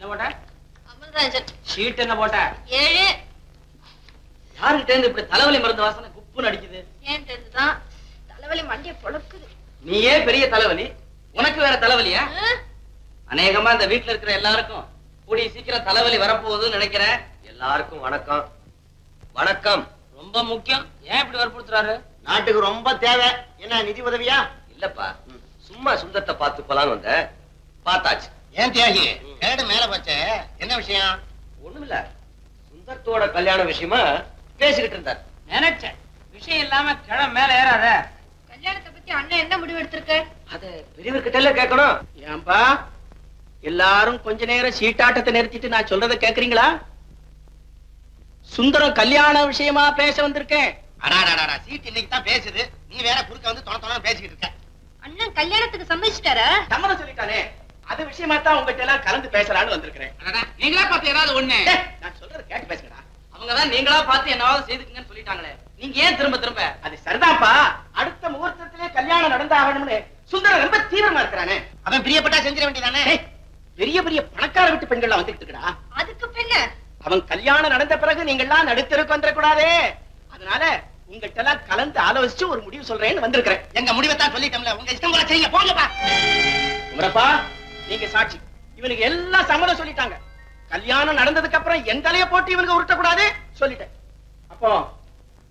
என்ன போட்ட? அமல்ராஜன். ஷீட் என்ன போட்ட? ஏழு. யாருகிட்ட இருந்து இப்படி தலைவலி மருந்து வாசனை குப்புன்னு அடிக்குது? ஏன் தெரிஞ்சுதான் தலைவலி மண்டிய பொழக்குது நீயே பெரிய தலைவலி. உனக்கு வேற தலைவலியா? அநேகமா இந்த வீட்டுல இருக்கிற எல்லாருக்கும் கூடிய சீக்கிரம் தலைவலி வரப்போகுதுன்னு நினைக்கிறேன். எல்லாருக்கும் வணக்கம். வணக்கம். ரொம்ப முக்கியம். ஏன் இப்படி வற்புறுத்துறாரு? நாட்டுக்கு ரொம்ப தேவை. என்ன நிதி உதவியா? இல்லப்பா. சும்மா சுந்தரத்தை பார்த்து போலான்னு வந்த பார்த்தாச்சு. ஏன் தியாகி? கேடு மேல போச்சே. என்ன விஷயம்? ஒண்ணுமில்ல. சுந்தரத்தோட கல்யாண விஷயமா பேசிக்கிட்டு இருந்தார். நினைச்சேன். விஷயம் இல்லாம கிழமை மேல ஏறாத. கல்யாணத்தை பத்தி அண்ணன் என்ன முடிவு எடுத்திருக்க? அத பெரியவர்கிட்ட எல்லாம் கேட்கணும். ஏன்பா எல்லாரும் கொஞ்ச நேரம் சீட்டாட்டத்தை நிறுத்திட்டு நான் சொல்றத கேக்குறீங்களா? சுந்தரம் கல்யாண விஷயமா பேச வந்திருக்கேன். அடாடாடா சீட் இன்னைக்கு தான் பேசுது. நீ வேற குறுக்க வந்து தொண தொண பேசிக்கிட்டு இருக்க. அண்ணன் கல்யாணத்துக்கு சம்மதிச்சிட்டாரா? சம்மதம் சொல்லிட்டானே. அது விஷயமா தான் உங்ககிட்ட எல்லாம் கலந்து பேசலாம்னு வந்திருக்கிறேன். நீங்களா பார்த்து ஏதாவது ஒண்ணு? நான் சொல்றத கேட்டு பேசுங்கடா. அவங்க தான் நீங்களா பார்த்து என்னவாவது செய்துக்குங்கன்னு சொல்லிட்டாங்களே. நீங்க ஏன் திரும்ப திரும்ப? அது சரிதான்ப்பா. அடுத்த முகூர்த்தத்திலே கல்யாணம் நடந்தாகணும்னு சுந்தரம் ரொம்ப தீவிரமா இருக்கிறானே. அவன் பிரியப்பட்டா செஞ்சிட வேண்டியதானே? டேய், பெரிய பெரிய பணக்கார வீட்டு பெண்கள்லாம் வந்துட்டு இருக்கடா. அதுக்கு பின்ன? அவன் கல்யாணம் நடந்த பிறகு நீங்க எல்லாம் நடுத்தருக்கு வந்துடக்கூடாதே. அதனால உங்ககிட்ட எல்லாம் கலந்து ஆலோசிச்சு ஒரு முடிவு சொல்றேன்னு வந்திருக்கிறேன். எங்க முடிவை தான் சொல்லிட்டோம்ல. உங்க இஷ்டம் போல செய்யுங்க. போங்கப்பா. உமரப்பா நீங்க சாட்சி. இவனுக்கு எல்லாம் சம்மதம் சொல்லிட்டாங்க. கல்யாணம் நடந்ததுக்கு அப்புறம் என் தலைய போட்டு இவனுக்கு உருட்டக்கூடாது சொல்லிட்டேன். அப்போ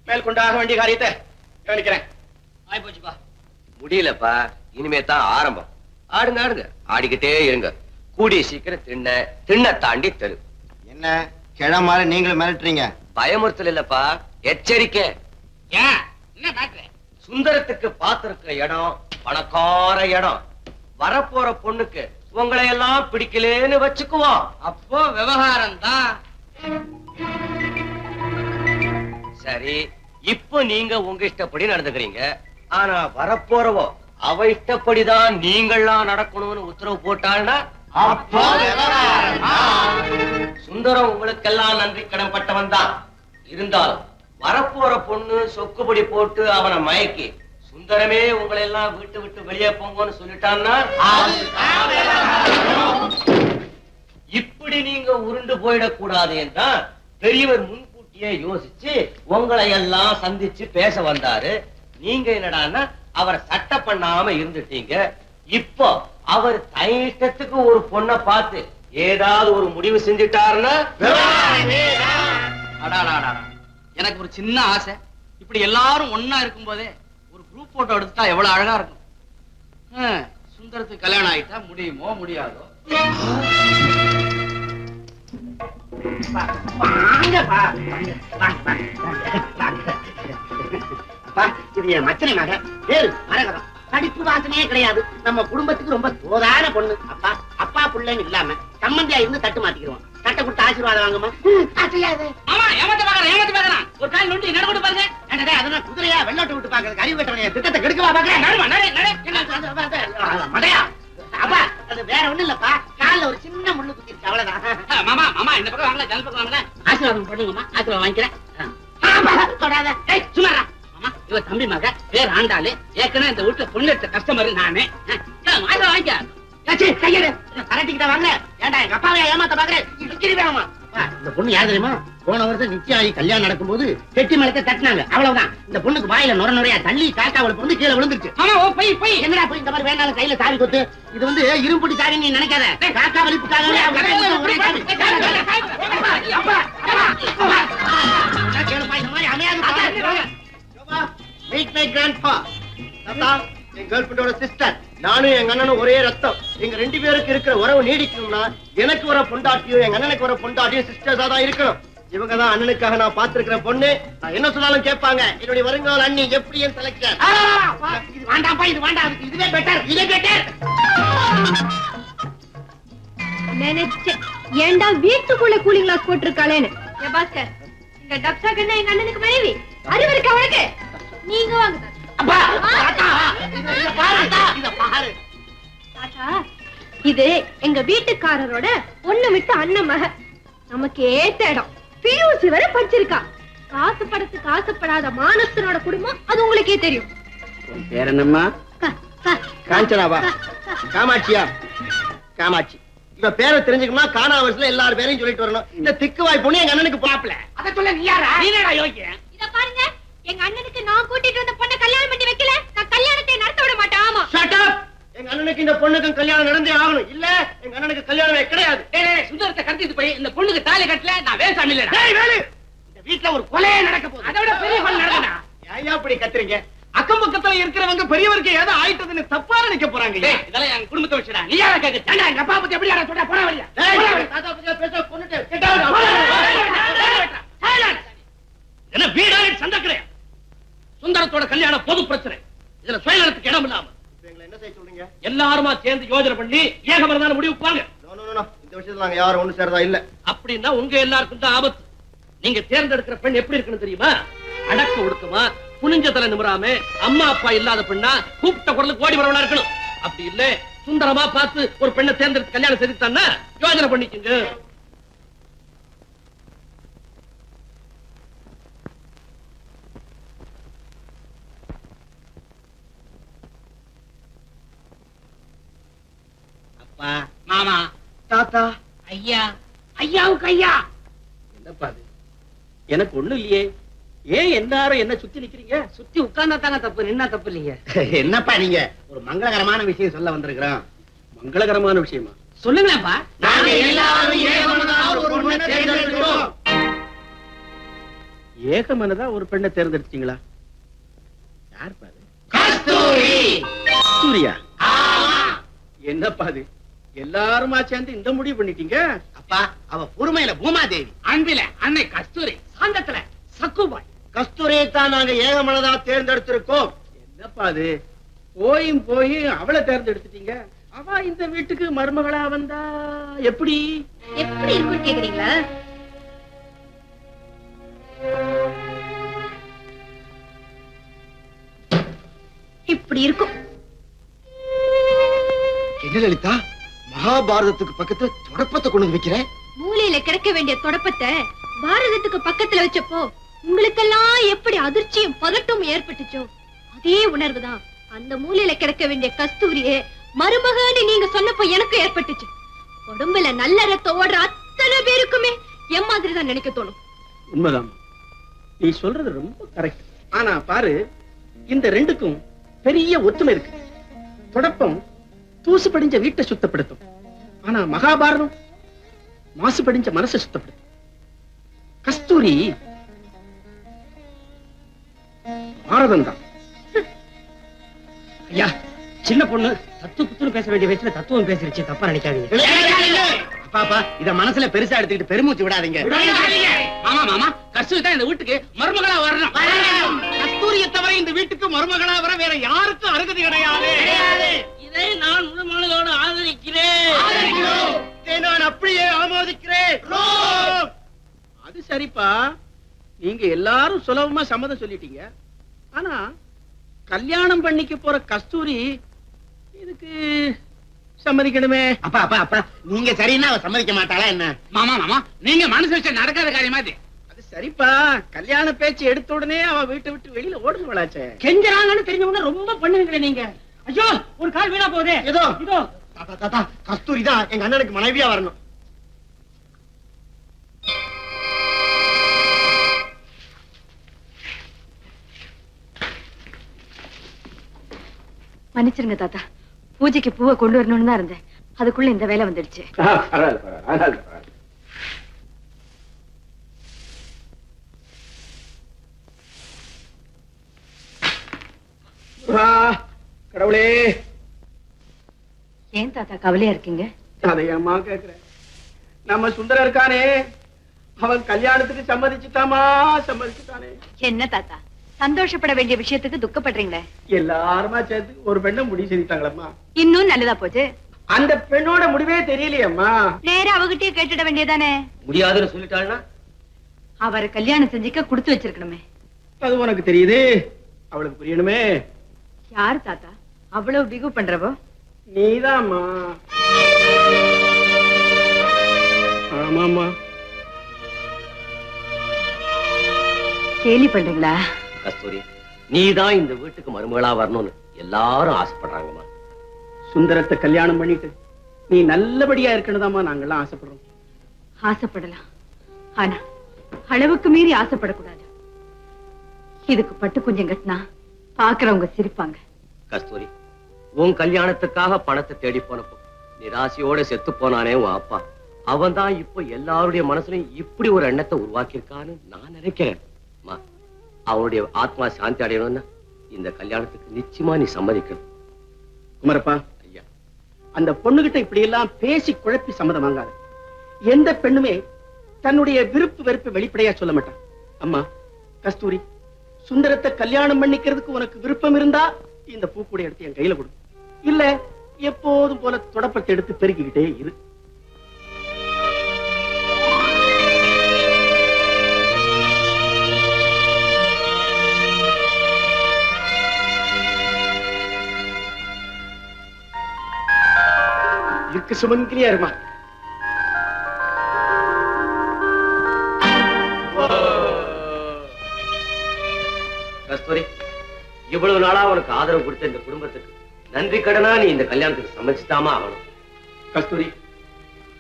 மேற்கொண்டாக வேண்டிய காரியத்தை கவனிக்கிறேன். ஆய் போச்சுப்பா முடியலப்பா. இனிமே தான் ஆரம்பம். ஆடுங்க ஆடுங்க. ஆடிக்கிட்டே இருங்க. கூடிய சீக்கிரம் திண்ண திண்ண தாண்டி தெரு. என்ன? கிழ மாதிரி நீங்களும் மிரட்டுறீங்க. பயமுறுத்தல் இல்லப்பா. எச்சரிக்கை. ஏன் என்ன மேட்ரு சுந்தரத்துக்கு பார்த்திருக்கிற இடம் பணக்கார இடம். வரப்போற பொண்ணுக்கு உங்களை எல்லாம் பிடிக்கலேன்னு வச்சுக்குவோம். அப்போ விவகாரம் தான் சரி இப்போ நீங்க உங்க இஷ்டப்படி நடந்துக்கிறீங்க. ஆனா வரப்போறவோ அவ இஷ்டப்படிதான் நீங்கள்லாம் நடக்கணும்னு உத்தரவு போட்டாள்னா அப்போ. சுந்தரம் உங்களுக்கெல்லாம் நன்றி கடன் பட்டவன் தான் இருந்தாலும் வரப்போற பொண்ணு சொக்குபடி போட்டு அவனை மயக்கி சுந்தரமே உங்களை எல்லாம் வீட்டு விட்டு வெளியே போங்கன்னு சொல்லிட்டான்னா. இப்படி நீங்க உருண்டு போயிடக்கூடாது என்றால் பெரியவர் முன்கூட்டியே யோசிச்சு உங்களை எல்லாம் சந்திச்சு பேச வந்தாரு. நீங்க என்னடான்னா அவரை சட்ட பண்ணாம இருந்துட்டீங்க. இப்போ அவர் தன் இஷ்டத்துக்கு ஒரு பொண்ணை பார்த்து ஏதாவது ஒரு முடிவு செஞ்சுட்டாருன்னா? எனக்கு ஒரு சின்ன ஆசை. இப்படி எல்லாரும் ஒண்ணா இருக்கும்போதே ஒரு குரூப் போட்டோ எடுத்துட்டா எவ்வளவு அழகா இருக்கும். ஹம், சுந்தரத்துக்கு கல்யாணம் ஆயிட்டா முடியுமோ முடியாதோ? இது என் மச்சனை மக. பேரு மரகதம். படிப்பு வாசனையே கிடையாது. நம்ம குடும்பத்துக்கு ரொம்ப தோதான பொண்ணு. அப்பா அப்பா புள்ளைன்னு இல்லாம சம்மந்தியா இருந்து தட்டு மாத்திக்கிறோம் தட்டை கொடுத்து ஆசீர்வாதம் வாங்கம்மா ஏமாத்த பாக்குறேன் ஏமாத்த பாக்குறான் ஒரு கால் நொண்டி நட கொண்டு பாருங்க. என்னடா, அதெல்லாம் குதிரையா வெள்ளோட்டு விட்டு பாக்குறதுக்கு அறிவு கட்டவனைய திட்டத்தை கெடுக்கவா பாக்குறேன்? நடுவா நடு நடு மடையா. அப்பா அது வேற ஒண்ணும் இல்லப்பா. கால்ல ஒரு சின்ன முள்ளு குத்திருச்சு அவ்வளவுதான். மாமா மாமா இந்த பக்கம் வாங்கல ஜன பக்கம் வாங்கல ஆசீர்வாதம் பண்ணுங்கம்மா ஆசீர்வாதம் வாங்கிக்கிறேன். தொடாத. ஏய் சும்மாரா மாமா இவ தம்பி மக பேர் ஆண்டாளு. ஏற்கனவே இந்த வீட்டுல பொண்ணு எடுத்த கஸ்டமர் நானு. வாங்க வாங்கிக்க. கையெடு. கரட்டிக்கிட்ட வாங்க. ஏன்டா எங்க அப்பாவை ஏமாத்த பாக்குறேன் இந்த பொண்ணு யார் தெரியுமா? போன வருஷம் நிச்சயம் ஆகி கல்யாணம் நடக்கும்போது பெட்டி மலத்தை தட்டினாங்க அவ்வளவுதான் இந்த பொண்ணுக்கு வாயில நுர நுறையா தள்ளி காக்கா அவளுக்கு வந்து கீழே விழுந்துருச்சு மாமா ஓ போய் போய் என்னடா போய் இந்த மாதிரி வேணாலும் கையில சாவி கொத்து இது வந்து இரும்புடி சாவி நீ நினைக்காத காக்கா வலிப்புக்காக அவங்க அக்கா வந்து ஒரே சாவி. அப்பா, அப்பா, அப்பா, அப்பா. நான் கேளுப்பா, இந்த மாதிரி அமையாது பாரு. மீட் மை கிராண்ட்பா தாத்தா என் கேர்ள் ஃபிரெண்டோட சிஸ்டர் நானும் எங்க அண்ணனும் ஒரே ரத்தம் எங்க ரெண்டு பேருக்கு இருக்கிற உறவு நீடிக்கணும்னா எனக்கு வர பொண்டாட்டியும் எங்க அண்ணனுக்கு வர பொண்டாட்டியும் சிஸ்டர்ஸா தான் இருக்கணும் இவங்க தான் அண்ணனுக்காக நான் பார்த்திருக்கிற பொண்ணு. நான் என்ன சொன்னாலும் கேட்பாங்க. என்னுடைய வருங்கால அண்ணி எப்படி என் செலக்ஷன் ஆ, அப்பா, இது வேண்டாம்ப்பா இது வேண்டாம். அதுக்கு இதுவே பெட்டர் இதே பெட்டர் நினைச்சேன். வீட்டுக்குள்ள கூலிங் கிளாஸ் போட்டிருக்காளேன்னு. ஏ பாஸ்கர் இந்த டப்சா கண்ணா எங்க அண்ணனுக்கு மனைவி? அறிவு இருக்கு அவனுக்கு நீங்க வாங்க. அப்பா பாரு. தாத்தா, இத பாரு. தாத்தா இது எங்க வீட்டுக்காரரோட ஒண்ணு விட்டு அண்ணன் மக நமக்கு ஏத்த இடம் பியூசி வரை படிச்சிருக்கா. காசு படத்துக்கு ஆசைப்படாத மானசனோட குடும்பம் அது உங்களுக்கே தெரியும். பேர் என்னம்மா? காஞ்சனாவா காமாட்சியா? காமாட்சி. இவ பேரை தெரிஞ்சுக்கணும்னா காணாவரசுல எல்லார் பேரையும் சொல்லிட்டு வரணும். இந்த திக்குவாய் பொண்ணு எங்க அண்ணனுக்கு பாப்பல அத சொல்ல நீ யாரா? நீ என்னடா யோகியன் இத பாருங்க. எங்க அண்ணனுக்கு நான் கூட்டிட்டு வந்த பொண்ணை கல்யாணம் பண்ணி வைக்கல. நான் கல்யாணத்தை நடத்த விட மாட்டேன். ஆமா. Shut up! எங்க அண்ணனுக்கு இந்த பொண்ணுக்கும் கல்யாணம் நடந்தே ஆகணும். இல்ல எங்க அண்ணனுக்கு கல்யாணமே கிடையாது. டேய் டேய், சுந்தரத்தை கடத்திட்டு போய் இந்த பொண்ணுக்கு தாலி கட்டல நான் வேசாமி வேலு! இந்த வீட்ல ஒரு கொலையே நடக்க போகுது. அதை விட பெரிய கொலை நடக்குதா? ஏன் இப்படி கத்துறீங்க? அக்கம் பக்கத்துல இருக்கிறவங்க பெரியவருக்கு ஏதோ ஆயிட்டதுன்னு தப்பா நினைக்க போறாங்க இதெல்லாம் என் குடும்பத்தை வச்சுடா. நீ யாரா கேக்கு தண்டா எங்க அப்பா பத்தி எப்படி யாரா சொல்றா? போடா வழியா. தாத்தா பத்தியா பேச out. என்ன வீடா சண்டக்கிறேன் சுந்தரத்தோட கல்யாணம் பொது பிரச்சனை. இதுல சுயநலத்துக்கு இடம் இல்லாம. என்ன செய்ய சொல்றீங்க? எல்லாருமா சேர்ந்து யோஜனை பண்ணி ஏகமரதான முடிவுப்பாங்க No, no, no, no. இந்த விஷயத்துல நாங்க யாரும் ஒண்ணு சேர்றதா இல்ல. அப்படின்னா உங்க எல்லாருக்கும் தான் ஆபத்து. நீங்க தேர்ந்தெடுக்கிற பெண் எப்படி இருக்குன்னு தெரியுமா? அடக்க ஒடுக்கமா புனிஞ்ச தலை நிமிராம அம்மா அப்பா இல்லாத பெண்ணா கூப்பிட்ட குரலுக்கு ஓடி வரவனா இருக்கணும். அப்படி இல்ல சுந்தரமா பார்த்து ஒரு பெண்ணை தேர்ந்தெடுத்து கல்யாணம் செஞ்சுட்டான்னா யோஜனை பண்ணிக்கோங்க. மாமா தாத்தா. ஐயா. ஐயாவுக்கு ஐயா. என்னப்பா அது? எனக்கு ஒண்ணும் இல்லையே. ஏன் எல்லாரும் என்ன சுத்தி நிக்கிறீங்க? சுத்தி உட்கார்ந்தா தாங்க தப்பு நின்னா தப்பு இல்லைங்க. என்னப்பா நீங்க? ஒரு மங்களகரமான விஷயம் சொல்ல வந்திருக்கிறோம். மங்களகரமான விஷயமா? சொல்லுங்களேன்ப்பா. நாங்க எல்லாரும். ஏகமனதா ஒரு பெண்ணை தேர்ந்தெடுத்தீங்களா? யார் பாரு கஸ்தூரி. கஸ்தூரியா? என்னப்பா அது? எல்லாருமா சேர்ந்து இந்த முடிவு பண்ணிட்டீங்க? அப்பா அவ பொறுமையில பூமாதேவி. அன்பில அன்னை கஸ்தூரி சாந்தத்துல சக்குபாய். கஸ்தூரியை தான் நாங்க ஏகமனதா தேர்ந்தெடுத்திருக்கோம். என்னப்பா அது? போயும் போய் அவளை தேர்ந்தெடுத்துட்டீங்க. அவ இந்த வீட்டுக்கு மருமகளா வந்தா எப்படி? எப்படி இருக்குன்னு கேக்குறீங்களா? இப்படி இருக்கும். என்ன லலிதா? மகாபாரதத்துக்கு பக்கத்துல தொடப்பத்தை கொண்டு வந்து வைக்கிறேன். மூலையில கிடக்க வேண்டிய தொடப்பத்தை பாரதத்துக்கு பக்கத்துல வச்சப்போ உங்களுக்கெல்லாம் எப்படி அதிர்ச்சியும் பதட்டமும் ஏற்பட்டுச்சோ? அதே உணர்வுதான். அந்த மூலையில கிடக்க வேண்டிய கஸ்தூரியே மருமகன்னு நீங்க சொன்னப்போ எனக்கு ஏற்பட்டுச்சு. உடம்புல நல்ல ரத்தம் ஓடுற அத்தனை பேருக்குமே என் மாதிரி தான் நினைக்க தோணும். உண்மைதான். நீ சொல்றது ரொம்ப கரெக்ட் ஆனா பாரு இந்த ரெண்டுக்கும் பெரிய ஒத்துமை இருக்கு. தொடப்பம் தூசு படிஞ்ச வீட்டை சுத்தப்படுத்தும். ஆனா மகாபாரதம் மாசு படிஞ்ச மனசை சுத்தப்படுத்தும். கஸ்தூரி பாரதம் தான் ஐயா சின்ன பொண்ணு தத்து புத்துன்னு பேச வேண்டிய வயசுல தத்துவம் பேசிருச்சு தப்பா நினைக்காதீங்க. இத மனசுல பெருசா எடுத்துக்கிட்டு பெருமூச்சு விடாதீங்க. மாமா மாமா கஸ்தூரி தான் இந்த வீட்டுக்கு மருமகளா வரணும். கஸ்தூரியை தவிர இந்த வீட்டுக்கு மருமகளா வர வேற யாருக்கும் அருகதை கிடையாது. நான் முழு மனதோடு ஆதரிக்கிறேன் நான் அப்படியே ஆமோதிக்கிறேன். அது சரிப்பா. நீங்க எல்லாரும் சுலபமா சம்மதம் சொல்லிட்டீங்க. ஆனா கல்யாணம் பண்ணிக்க போற கஸ்தூரி இதுக்கு சம்மதிக்கணுமே. அப்பா அப்பா அப்பா நீங்க சரின்னா அவ சம்மதிக்க மாட்டாளா என்ன? மாமா மாமா நீங்க மனசு வச்ச நடக்காத காரியமா இது? அது சரிப்பா. கல்யாண பேச்சு எடுத்த உடனே அவ வீட்டை விட்டு வெளியில ஓடுவாளாச்சே கெஞ்சறாங்கன்னு தெரிஞ்ச உடனே ரொம்ப பண்ணுவீங்களே நீங்க. ஐயோ ஒரு கால் வீணா போகுதே. ஏதோ. இதோ. தாத்தா தாத்தா கஸ்தூரி தான் எங்க அண்ணனுக்கு மனைவியா வரணும். மன்னிச்சிருங்க தாத்தா. பூஜைக்கு பூவை கொண்டு வரணும்னு தான் இருந்தேன். அதுக்குள்ள இந்த வேலை வந்துடுச்சு. கடவுளே. ஏன் தாத்தா கவலையா இருக்கீங்க? அதையம்மா கேக்குறேன் நம்ம சுந்தரம் இருக்கானே. அவன் கல்யாணத்துக்கு சம்மதிச்சுட்டாமா? சம்மதிச்சுட்டானே. என்ன தாத்தா? சந்தோஷப்பட வேண்டிய விஷயத்துக்கு துக்கப்படுறீங்களே? எல்லாருமா சேர்ந்து ஒரு பெண்ணை முடிவு செஞ்சுட்டாங்களம்மா இன்னும் நல்லதா போச்சு? அந்த பெண்ணோட முடிவே தெரியலையம்மா. நேரா அவகிட்டயே கேட்டுட வேண்டியதானே? முடியாதுன்னு சொல்லிட்டாள்னா? அவரை கல்யாணம் செஞ்சுக்க கொடுத்து வச்சிருக்கணுமே. அது உனக்கு தெரியுது. அவளுக்கு புரியணுமே. யார் தாத்தா? அவ்வளவு பிகு பண்றவோ? நீதாம்மா. ஆமாமா கேலி பண்றீங்களா கஸ்தூரி நீதான் இந்த வீட்டுக்கு மருமகளா வரணும்னு எல்லாரும் ஆசைப்படுறாங்கம்மா. சுந்தரத்தை கல்யாணம் பண்ணிட்டு நீ நல்லபடியா இருக்கணுதாம்மா நாங்கெல்லாம் ஆசைப்படுறோம். ஆசைப்படலாம். ஆனா அளவுக்கு மீறி ஆசைப்படக்கூடாது. இதுக்கு பட்டு கொஞ்சம் கட்டினா பாக்குறவங்க சிரிப்பாங்க. கஸ்தூரி உன் கல்யாணத்துக்காக பணத்தை தேடி போனப்போ நிராசையோட செத்து போனானே உன் அப்பா. அவன் தான் இப்போ எல்லாருடைய மனசுலயும் இப்படி ஒரு எண்ணத்தை உருவாக்கியிருக்கான்னு நான் நினைக்கிறேன். அவனுடைய ஆத்மா சாந்தி அடையணும்னா இந்த கல்யாணத்துக்கு நிச்சயமா நீ சம்மதிக்கணும். குமரப்பா ஐயா. அந்த பொண்ணுகிட்ட இப்படி எல்லாம் பேசி குழப்பி சம்மதம் வாங்காத. எந்த பெண்ணுமே தன்னுடைய விருப்பு வெறுப்பு வெளிப்படையா சொல்ல மாட்டான். அம்மா கஸ்தூரி சுந்தரத்தை கல்யாணம் பண்ணிக்கிறதுக்கு உனக்கு விருப்பம் இருந்தா இந்த பூக்கூடை எடுத்து என் கையில கொடு. இல்ல எப்போதும் போல தொடப்பத்தை எடுத்து பெருக்கிக்கிட்டே இரு. இருக்கு சுமங்கலியா இருமா. கஸ்தூரி இவ்வளவு நாளா உனக்கு ஆதரவு கொடுத்த இந்த குடும்பத்துக்கு நன்றி கடனா நீ இந்த கல்யாணத்துக்கு சமைச்சுதாமா ஆகணும்? கஸ்தூரி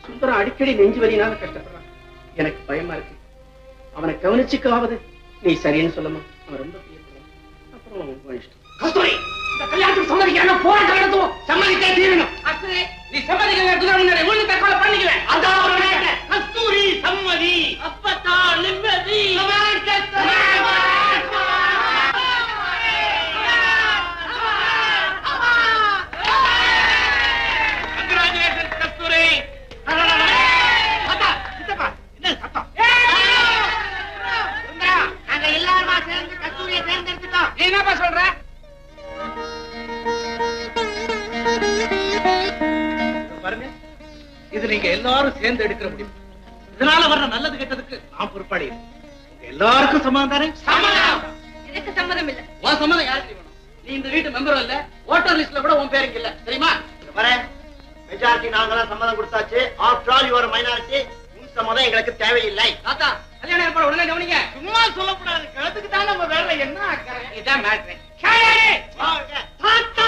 சுந்தரம் அடிக்கடி நெஞ்சு வலினால கஷ்டப்படுறான். எனக்கு பயமா இருக்கு. அவனை கவனிச்சுக்காவது நீ சரின்னு சொல்லமா அவன் ரொம்ப பிரியப்படுறான். அப்புறம் கஸ்தூரி இந்த கல்யாணத்துக்கு சம்மதிக்கிறேன் போராட்டம் நடத்துவோம். சம்மதித்தே தீரணும். நீ சம்மதிக்கிறேன் முன்னாடி ஒண்ணு தற்கொலை பண்ணிக்குவேன். அதான். கஸ்தூரி சம்மதி. அப்பதான் நிம்மதி. எல்லாரும் சேர்ந்து எடுக்கிற முடியும் இதனால வர்ற நல்லது கெட்டதுக்கு நான் பொறுப்பாளி எல்லாருக்கும் சம்மதம் தானே? சம்மதம்! எனக்கு சம்மதம் இல்ல. உன் சம்மதம் யாருக்கு வேணும் நீ இந்த வீட்டு மெம்பரும் இல்ல ஓட்டர் லிஸ்ட்ல கூட உன் பேருக்கு இல்ல. தெரியுமா? வரேன் மெஜாரிட்டி நாங்களாம் சம்மதம் கொடுத்தாச்சு. ஆஃப்டர் ஆல் யுவர் மைனாரிட்டி உன் சம்மதம் எங்களுக்கு தேவையில்லை. தாத்தா கல்யாணம் ஏற்பாடு உடனே கவனிங்க. சும்மா சொல்லக்கூடாது. கழுத்துக்கு தான் நம்ம வேலை. என்ன அக்கறை இதான் மேட்ரு. தாத்தா